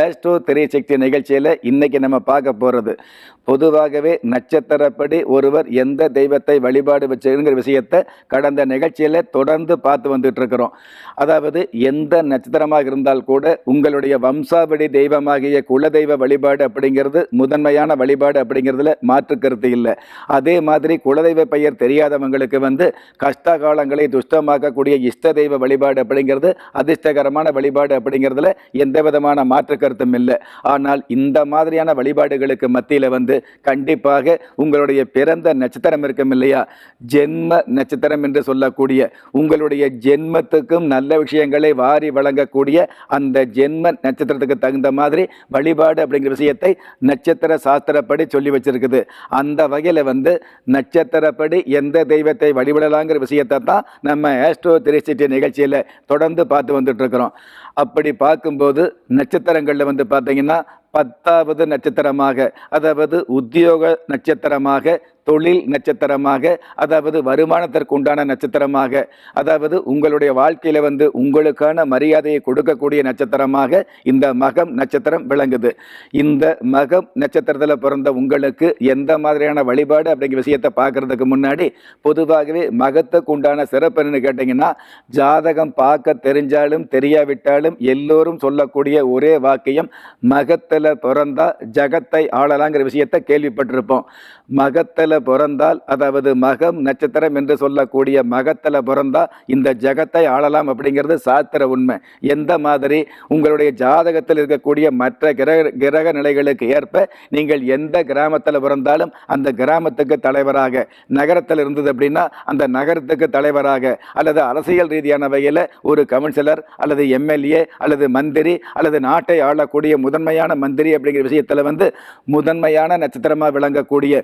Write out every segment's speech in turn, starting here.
Astro three sixty நிகழ்ச்சியில் இன்றைக்கி நம்ம பார்க்க போகிறது பொதுவாகவே நட்சத்திரப்படி ஒருவர் எந்த தெய்வத்தை வழிபாடு வச்சுங்கிற விஷயத்தை கடந்த நிகழ்ச்சியில் தொடர்ந்து பார்த்து வந்துட்டுருக்கிறோம். அதாவது எந்த நட்சத்திரமாக இருந்தால் கூட உங்களுடைய வம்சாவடி தெய்வமாகிய குலதெய்வ வழிபாடு அப்படிங்கிறது முதன்மையான வழிபாடு அப்படிங்கிறதுல மாற்று கருத்து இல்லை. அதே மாதிரி குலதெய்வ பெயர் தெரியாதவங்களுக்கு வந்து கஷ்ட காலங்களை துஷ்டமாக்கக்கூடிய இஷ்ட தெய்வ வழிபாடு அப்படிங்கிறது அதிர்ஷ்டகரமான வழிபாடு அப்படிங்கிறதுல எந்த விதமான மாற்று கருத்தும் இல்லை. ஆனால் இந்த மாதிரியான வழிபாடுகளுக்கு மத்தியில் வந்து கண்டிப்பாக உங்களுடைய பிறந்த நட்சத்திரம் இருக்கும் இல்லையா? ஜென்ம நட்சத்திரம் என்று சொல்லக்கூடிய உங்களுடைய ஜென்மத்துக்கும் நல்ல விஷயங்களை வாரி வழங்கக்கூடிய அந்த ஜென்ம நட்சத்திரத்துக்கு தகுந்த மாதிரி வழிபாடு அப்படிங்கிற விஷயத்தை நட்சத்திர சாஸ்திரப்படி சொல்லி வச்சிருக்குது. அந்த வகையில் வந்து நட்சத்திரப்படி எந்த தெய்வத்தை வழிபடலாங்கிற விஷயத்தை தான் நம்ம ஆஸ்ட்ரோ திரிசிட்டி நிகழ்ச்சியில் தொடர்ந்து பார்த்து வந்துட்டு இருக்கிறோம். அப்படி பார்க்கும்போது நட்சத்திரங்களில் வந்து பார்த்தீங்கன்னா பத்தாவது நட்சத்திரமாக அதாவது உத்தியோக நட்சத்திரமாக தொழில் நட்சத்திரமாக அதாவது வருமானத்திற்கு உண்டான நட்சத்திரமாக அதாவது உங்களுடைய வாழ்க்கையில் வந்து உங்களுக்கான மரியாதையை கொடுக்கக்கூடிய நட்சத்திரமாக இந்த மகம் நட்சத்திரம் விளங்குது. இந்த மகம் நட்சத்திரத்தில் பிறந்த உங்களுக்கு எந்த மாதிரியான வழிபாடு அப்படிங்கிற விஷயத்தை பார்க்கறதுக்கு முன்னாடி பொதுவாகவே மகத்துக்கு உண்டான சிறப்பு என்னன்னு கேட்டிங்கன்னா ஜாதகம் பார்க்க தெரிஞ்சாலும் தெரியாவிட்டாலும் எல்லோரும் சொல்லக்கூடிய ஒரே வாக்கியம் மகத்தில் பிறந்தா ஜகத்தை ஆளலாங்கிற விஷயத்தை கேள்விப்பட்டிருப்போம். மகத்தில் பிறந்தால் அதாவது மகம் நட்சத்திரம் என்று சொல்லக்கூடிய மகத்தில் பிறந்தால் இந்த ஜகத்தை ஆளலாம் அப்படிங்கிறது சாத்திர உண்மை. எந்த மாதிரி? உங்களுடைய ஜாதகத்தில் இருக்கக்கூடிய மற்ற கிரக கிரக நிலைகளுக்கு ஏற்ப நீங்கள் எந்த கிராமத்தில் பிறந்தாலும் அந்த கிராமத்துக்கு தலைவராக நகரத்தில் இருந்தது அப்படின்னா அந்த நகரத்துக்கு தலைவராக அல்லது அரசியல் ரீதியான வகையில் ஒரு கவுன்சிலர் அல்லது எம்எல்ஏ அல்லது மந்திரி அல்லது நாட்டை ஆளக்கூடிய முதன்மையான மந்திரி அப்படிங்கிற விஷயத்தில் வந்து முதன்மையான நட்சத்திரமாக விளங்கக்கூடிய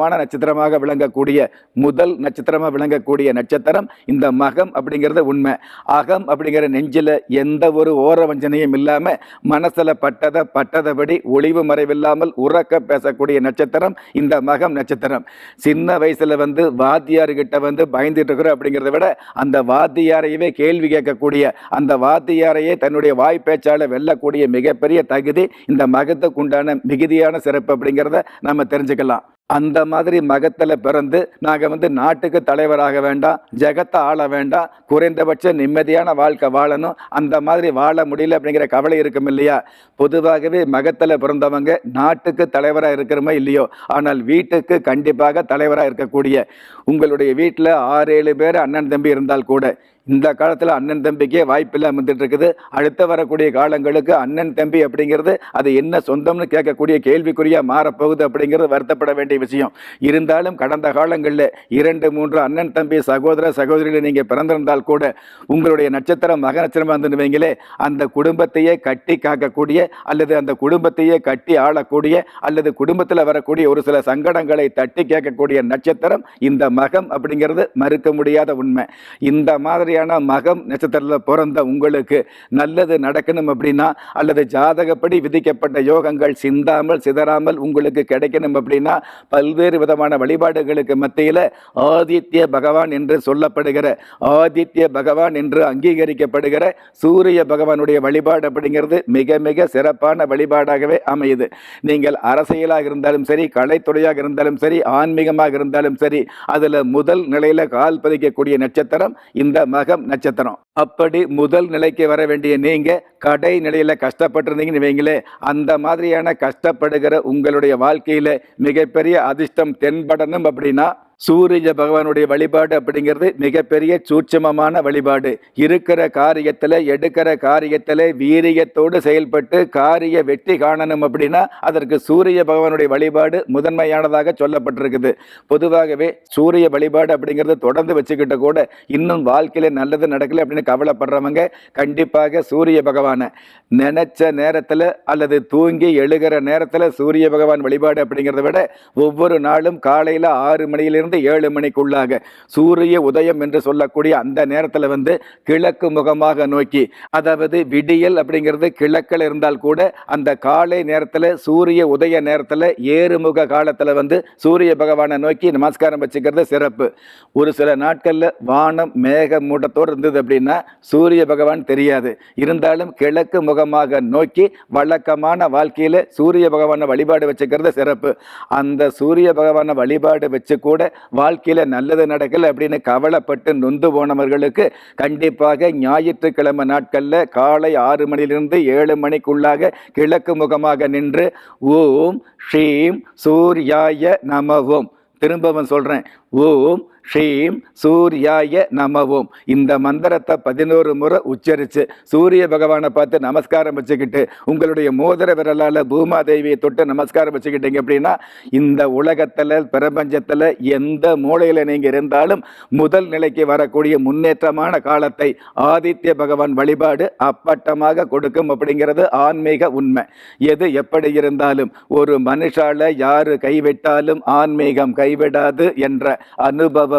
முன்னேற்றமான நட்சத்திரமாக விளங்கக்கூடிய முதல் நட்சத்திரமாக விளங்கக்கூடிய நட்சத்திரம் இந்த மகம் அப்படிங்கிறது உண்மை. அகம் அப்படிங்கிற நெஞ்சில் எந்த ஒரு ஓர வஞ்சனையும் இல்லாமல் மனசில் பட்டதை பட்டதபடி ஒளிவு மறைவில்லாமல் உறக்க பேசக்கூடிய நட்சத்திரம் இந்த மகம் நட்சத்திரம். சின்ன வயசில் வந்து வாத்தியார்கிட்ட வந்து பயந்துட்டு இருக்கிறோம் அப்படிங்கிறத விட அந்த வாத்தியாரையவே கேள்வி கேட்கக்கூடிய அந்த வாத்தியாரையே தன்னுடைய வாய் பேச்சால வெல்லக்கூடிய மிகப்பெரிய தகுதி இந்த மகத்துக்கு உண்டான மிகுதியான சிறப்பு அப்படிங்கிறத நம்ம தெரிஞ்சுக்கலாம். அந்த மாதிரி மகத்தில் பிறந்து நாங்கள் வந்து நாட்டுக்கு தலைவராக வேண்டாம் ஜெகத்தை ஆள வேண்டாம் குறைந்தபட்ச நிம்மதியான வாழ்க்கை வாழணும். அந்த மாதிரி வாழ முடியல அப்படிங்கிற கவலை இருக்கும் இல்லையா? பொதுவாகவே மகத்தில் பிறந்தவங்க நாட்டுக்கு தலைவராக இருக்கிறோமோ இல்லையோ? ஆனால் வீட்டுக்கு கண்டிப்பாக தலைவராக இருக்கக்கூடிய உங்களுடைய வீட்டில் ஆறு ஏழு பேர் அண்ணன் தம்பி இருந்தால் கூட இந்த காலத்தில் அண்ணன் தம்பிக்கே வாய்ப்பில்லாம வந்துட்டு இருக்குது அடுத்த வரக்கூடிய காலங்களுக்கு அண்ணன் தம்பி அப்படிங்கிறது அது என்ன சொந்தம்னு கேட்கக்கூடிய கேள்விக்குறியாக மாறப்போகுது அப்படிங்கிறது வருத்தப்பட வேண்டிய விஷயம். இருந்தாலும் கடந்த காலங்களில் இரண்டு மூன்று அண்ணன் தம்பி சகோதர சகோதரிகளை நீங்கள் பிறந்திருந்தால் கூட உங்களுடைய நட்சத்திரம் மக நட்சத்திரமாக இருந்துருவீங்களே அந்த குடும்பத்தையே கட்டி காக்கக்கூடிய அல்லது அந்த குடும்பத்தையே கட்டி ஆளக்கூடிய அல்லது குடும்பத்தில் வரக்கூடிய ஒரு சில சங்கடங்களை தட்டி கேட்கக்கூடிய நட்சத்திரம் இந்த மகம் அப்படிங்கிறது மறுக்க முடியாத உண்மை. இந்த மாதிரியான மகம் நட்சத்திரத்தில் பிறந்த உங்களுக்கு நல்லது நடக்கணும் அப்படின்னா அல்லது ஜாதகப்படி விதிக்கப்பட்ட யோகங்கள் சிந்தாமல் சிதறாமல் உங்களுக்கு கிடைக்கணும் அப்படின்னா பல்வேறு விதமான வழிபாடுகளுக்கு மத்தியில் ஆதித்ய பகவான் என்று சொல்லப்படுகிற ஆதித்ய பகவான் என்று அங்கீகரிக்கப்படுகிற சூரிய பகவானுடைய வழிபாடு அப்படிங்கிறது மிக மிக சிறப்பான வழிபாடாகவே அமையுது. நீங்கள் அரசியலாக இருந்தாலும் சரி கலைத்துறையாக இருந்தாலும் சரி ஆன்மீகமாக இருந்தாலும் சரி அதில் முதல் நிலையில் கால் பதிக்கக்கூடிய நட்சத்திரம் இந்த மகம் நட்சத்திரம். அப்படி முதல் நிலைக்கு வர வேண்டிய நீங்க கடை நிலையில கஷ்டப்பட்டிருந்தீங்கன்னு வைங்களே அந்த மாதிரியான கஷ்டப்படுகிற உங்களுடைய வாழ்க்கையில மிகப்பெரிய அதிர்ஷ்டம் தென்படணும் அப்படின்னா சூரிய பகவானுடைய வழிபாடு அப்படிங்கிறது மிகப்பெரிய சூட்சமமான வழிபாடு. இருக்கிற காரியத்தில் எடுக்கிற காரியத்தில் வீரியத்தோடு செயல்பட்டு காரிய வெற்றி காணணும் அப்படின்னா அதற்கு சூரிய பகவானுடைய வழிபாடு முதன்மையானதாக சொல்லப்பட்டிருக்குது. பொதுவாகவே சூரிய வழிபாடு அப்படிங்கிறது தொடர்ந்து வச்சுக்கிட்ட கூட இன்னும் வாழ்க்கையில் நல்லது நடக்கலை அப்படின்னு கவலைப்படுறவங்க கண்டிப்பாக சூரிய பகவானை நினைச்ச நேரத்தில் அல்லது தூங்கி எழுகிற நேரத்தில் சூரிய பகவான் வழிபாடு அப்படிங்கிறத விட ஒவ்வொரு நாளும் காலையில் ஆறு மணியிலிருந்து இருந்து ஏழு மணிக்குள்ளாக சூரிய உதயம் என்று சொல்லக்கூடிய அந்த நேரத்தில் வந்து கிழக்கு முகமாக நோக்கி அதாவது விடியல் அப்படிங்கிறது கிழக்கில் இருந்தால் கூட அந்த காலை நேரத்தில் சூரிய உதய நேரத்தில் ஏறுமுக காலத்தில் வந்து சூரிய பகவானை நோக்கி நமஸ்காரம் வச்சுக்கிறது சிறப்பு. ஒரு சில நாட்களில் வானம் மேக மூட்டத்தோடு இருந்தது அப்படின்னா சூரிய பகவான் தெரியாது. இருந்தாலும் கிழக்கு முகமாக நோக்கி வழக்கமான வாழ்க்கையில் சூரிய பகவானை வழிபாடு வச்சுக்கிறது சிறப்பு. அந்த சூரிய பகவானை வழிபாடு வச்சு கூட வாழ்க்கையில் நல்லது நடக்கல அப்படின்னு கவலைப்பட்டு நொந்து போனவர்களுக்கு கண்டிப்பாக ஞாயிற்றுக்கிழமை நாட்களில் காலை ஆறு மணியிலிருந்து ஏழு மணிக்குள்ளாக கிழக்கு முகமாக நின்று ஓம் ஸ்ரீம் சூர்யாய நமவோம் திரும்பவும் சொல்கிறேன் ஓம் ஸ்ரீம் சூர்யாய நமவோம். இந்த மந்திரத்தை பதினோரு முறை உச்சரித்து சூரிய பகவானை பார்த்து நமஸ்காரம் வச்சுக்கிட்டு உங்களுடைய மோதிர விரலால் பூமாதேவியை தொட்டு நமஸ்காரம் வச்சுக்கிட்டீங்க அப்படின்னா இந்த உலகத்தில் பிரபஞ்சத்தில் எந்த மூலையில் நீங்கள் இருந்தாலும் முதல் நிலைக்கு வரக்கூடிய முன்னேற்றமான காலத்தை ஆதித்ய பகவான் வழிபாடு அப்பட்டமாக கொடுக்கும் அப்படிங்கிறது ஆன்மீக உண்மை. எது எப்படி இருந்தாலும் ஒரு மனுஷால யாரு கைவிட்டாலும் ஆன்மீகம் கைவிடாது என்ற அனுபவ